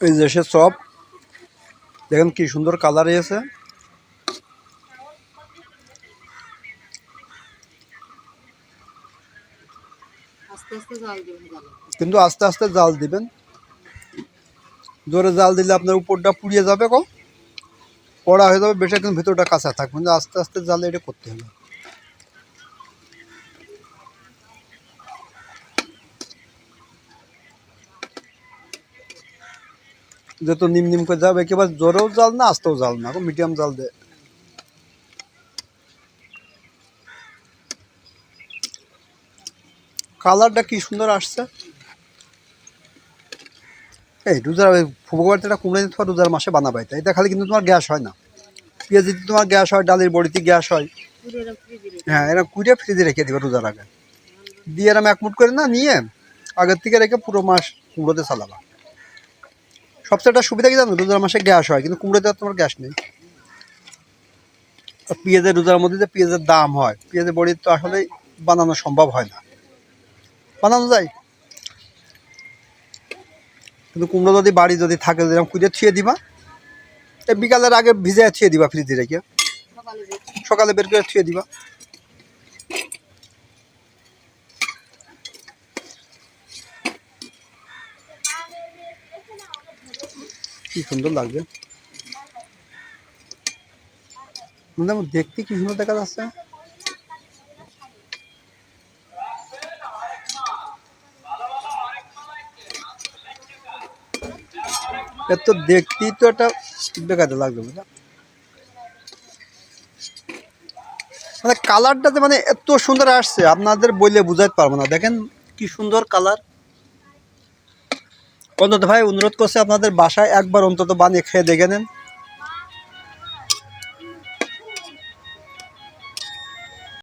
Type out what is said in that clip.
এই যে সে চপ দেখেন কি সুন্দর কালার জালে কিন্তু আস্তে আস্তে জাল দিবেন। জোরে জাল দিলে আপনার উপরটা পুড়িয়ে যাবে কম পড়া হয়ে যাবে বেশি কিন্তু ভিতরটা কাঁচা থাকবে। আস্তে আস্তে জালে এটা করতে হবে। যেহেতু নিম নিম করে যাবে, একেবারে জোরেও জাল না, আস্তেও জাল না মিডিয়াম জাল দে। কালারটা কি সুন্দর আসছে? এই রোজার ওই ফুববার একটা কুমড়ে দিতে পারো রোজার মাসে বানাবাই, তাই এটা খালি কিন্তু তোমার গ্যাস হয় না। পেঁয়াজ তোমার গ্যাস হয়, ডালের বড়িতে গ্যাস হয় এরকম হ্যাঁ এরা কুড়িয়ে ফ্রিজে রেখে দিবে রোজার আগে। দিয়ে এরম এক মুঠ করে না, নিয়ে আগের থেকে রেখে পুরো মাস কুমড়োতে চালাবা। সবচেয়ে একটা সুবিধা কি জানো? রোজার মাসে গ্যাস হয়, কিন্তু কুমড়োতে তোমার গ্যাস নেই। পেঁয়াজের রোজার মধ্যে যে পেঁয়াজের দাম হয়, পেঁয়াজের বড়ি তো আসলে বানানো সম্ভব হয় না। বানানো যায়। কিন্তু কুমড়ো যদি বাড়ি যদি থাকে, যদি কুড়িয়ে ছুঁয়ে দিবা বিকালের আগে ভিজে ছুঁয়ে দিবা ফ্রিজে রেখে। সকালে সকালে বের করে ছুঁয়ে দিবা। কি সুন্দর লাগবে মানে দেখতে কি সুন্দর দেখা যাচ্ছে। এত দেখতেই তো একটা বেকার লাগবে বুঝলা? মানে কালারটাতে মানে এত সুন্দর আসছে, আপনাদের বললে বুঝাইতে পারব না। দেখেন কি সুন্দর কালার অন্তত ভাই অনুরোধ করছে আপনাদের বাসায় একবার অন্তত বানিয়ে খেয়ে দেখে নেন।